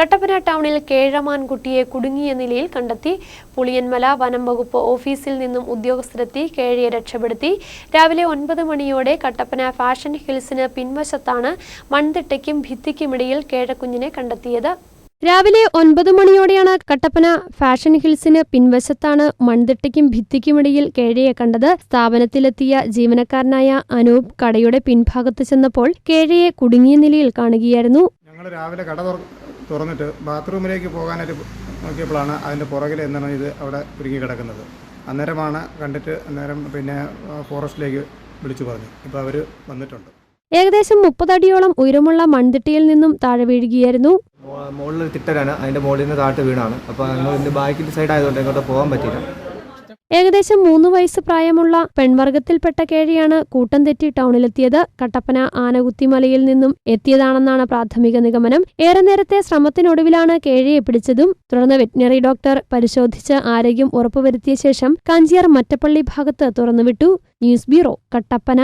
കട്ടപ്പന ടൗണിൽ കേഴമാൻകുട്ടിയെ കുടുങ്ങിയ നിലയിൽ കണ്ടെത്തി. പുളിയന്മല വനം വകുപ്പ് ഓഫീസിൽ നിന്നും ഉദ്യോഗസ്ഥരെത്തി കേഴയെ രക്ഷപ്പെടുത്തി. രാവിലെ ഒൻപത് മണിയോടെ കട്ടപ്പന ഫാഷൻ ഹിൽസിന് പിൻവശത്താണ് മൺതിട്ടയ്ക്കും ഭിത്തിക്കുമിടയിൽ കേഴക്കുഞ്ഞിനെ കണ്ടെത്തിയത്. രാവിലെ ഒൻപത് മണിയോടെയാണ് കട്ടപ്പന ഫാഷൻ ഹിൽസിന് പിൻവശത്താണ് മൺതിട്ടയ്ക്കും ഭിത്തിക്കുമിടയിൽ കേഴയെ കണ്ടത്. സ്ഥാപനത്തിലെത്തിയ ജീവനക്കാരനായ അനൂപ് കടയുടെ പിൻഭാഗത്ത് ചെന്നപ്പോൾ കേഴയെ കുടുങ്ങിയ നിലയിൽ കാണുകയായിരുന്നു. ഞങ്ങൾ രാവിലെ കട തുറന്നിട്ട് ബാത്റൂമിലേക്ക് പോകാനായിട്ട് നോക്കിയപ്പോഴാണ് അതിന്റെ പുറകിൽ എന്താണ് ഇത് അവിടെ ഒരുങ്ങി കിടക്കുന്നത്. അന്നേരമാണ് കണ്ടിട്ട് അന്നേരം പിന്നെ ഫോറസ്റ്റിലേക്ക് വിളിച്ചു പറഞ്ഞു. ഇപ്പോൾ അവർ വന്നിട്ടുണ്ട്. ഏകദേശം മുപ്പതടിയോളം ഉയരമുള്ള മൺതിട്ടിയിൽ നിന്നും താഴെ വീഴുകയായിരുന്നു. മുകളിൽ തിട്ടരാണ് അതിന്റെ മുകളിൽ നിന്ന് താഴ്ത്ത് വീണാണ് അപ്പോൾ ഞങ്ങൾ ഇതിന്റെ ബാക്കിന്റെ സൈഡ് ആയതുകൊണ്ട് ഇങ്ങോട്ട് പോകാൻ പറ്റിയില്ല. ഏകദേശം മൂന്ന് വയസ്സ് പ്രായമുള്ള പെൺവർഗത്തിൽപ്പെട്ട കേഴിയാണ് കൂട്ടം തെറ്റി ടൗണിലെത്തിയത്. കട്ടപ്പന ആനകുത്തിമലയിൽ നിന്നും എത്തിയതാണെന്നാണ് പ്രാഥമിക നിഗമനം. ഏറെ നേരത്തെ ശ്രമത്തിനൊടുവിലാണ് കേഴിയെ പിടിച്ചതും. തുടർന്ന് വെറ്റിനറി ഡോക്ടർ പരിശോധിച്ച് ആരോഗ്യം ഉറപ്പുവരുത്തിയ ശേഷം കാഞ്ചിയാർ മറ്റപ്പള്ളി ഭാഗത്ത് തുറന്നുവിട്ടു. News bureau Kattappana.